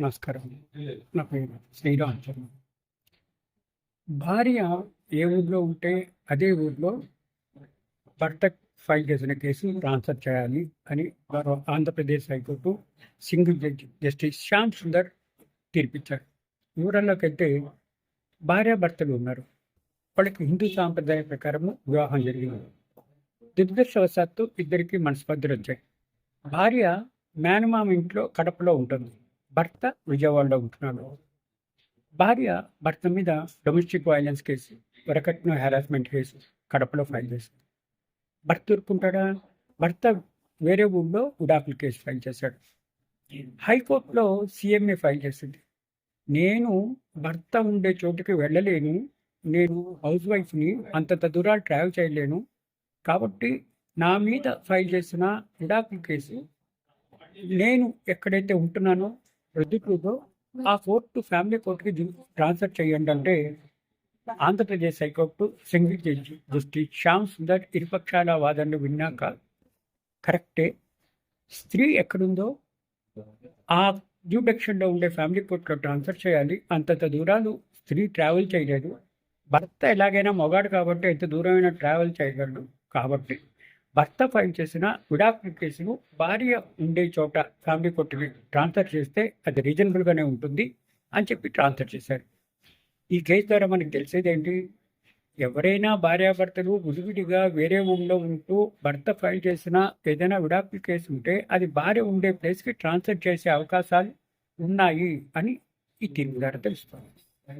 నమస్కారం. నా పేరు శ్రీరామ్ చరణ్ భార్య ఏ ఊర్లో ఉంటే అదే ఊర్లో భర్త ఫైల్ చేసిన కేసు ట్రాన్స్ఫర్ చేయాలి అని Andhra Pradesh high court single judge justice Shyam Sundar తీర్పిచ్చారు. వివరాల్లోకి అయితే భార్య భర్తలు ఉన్నారు. వాళ్ళకి హిందూ సాంప్రదాయ ప్రకారము వివాహం జరిగింది. దురదృష్టవశాత్తు ఇద్దరికి మనస్పర్ధలు వచ్చాయి. భార్య మేనమామ ఇంట్లో కడపలో ఉంటుంది. భర్త విజయవాడలో ఉంటున్నాడు. భార్య భర్త మీద డొమెస్టిక్ వైలెన్స్ కేసు వరకట్న హెరాస్మెంట్ కేసు కడపలో ఫైల్ చేశాడు. భర్త ఊరుకుంటాడా? భర్త వేరే ఊళ్ళో ఉడాకుల కేసు ఫైల్ చేశాడు. హైకోర్టులో సీఎంఏ ఫైల్ చేసింది. నేను భర్త ఉండే చోటుకి వెళ్ళలేను. నేను హౌస్ వైఫ్ని అంతంత దూరాలు ట్రావెల్ చేయలేను. కాబట్టి నా మీద ఫైల్ చేసిన ఉడాకుల కేసు నేను ఎక్కడైతే ఉంటున్నానో ప్రొద్దుటూరులో ఆ కోర్టు ఫ్యామిలీ కోర్టుకి ట్రాన్స్ఫర్ చేయండి అంటే Andhra Pradesh high court single judge justice Shyam Sundar ఇరుపక్షాల వాదనలు విన్నాక కరెక్టే. స్త్రీ ఎక్కడుందో ఆ జ్యూడక్షన్లో ఉండే ఫ్యామిలీ కోర్టులో ట్రాన్స్ఫర్ చేయాలి. అంతంత దూరాలు స్త్రీ ట్రావెల్ చేయలేదు. భర్త ఎలాగైనా మొగాడు కాబట్టి ఎంత దూరమైనా ట్రావెల్ చేయగలడు కాబట్టి. భర్త ఫైల్ చేసిన విడాకుల కేసును భార్య ఉండే చోట ఫ్యామిలీ కోర్టుకి ట్రాన్స్ఫర్ చేస్తే అది రీజనబుల్గానే ఉంటుంది అని చెప్పి ట్రాన్స్ఫర్ చేశారు. ఈ కేసు ద్వారా మనకి తెలిసేది ఏంటి? ఎవరైనా భార్యాభర్తలు విడివిడిగా వేరే ఊళ్ళో ఉంటూ భర్త ఫైల్ చేసిన ఏదైనా విడాకుల కేసు ఉంటే అది భార్య ఉండే ప్లేస్కి ట్రాన్స్ఫర్ చేసే అవకాశాలు ఉన్నాయి అని ఈ దీని ద్వారా తెలుస్తుంది.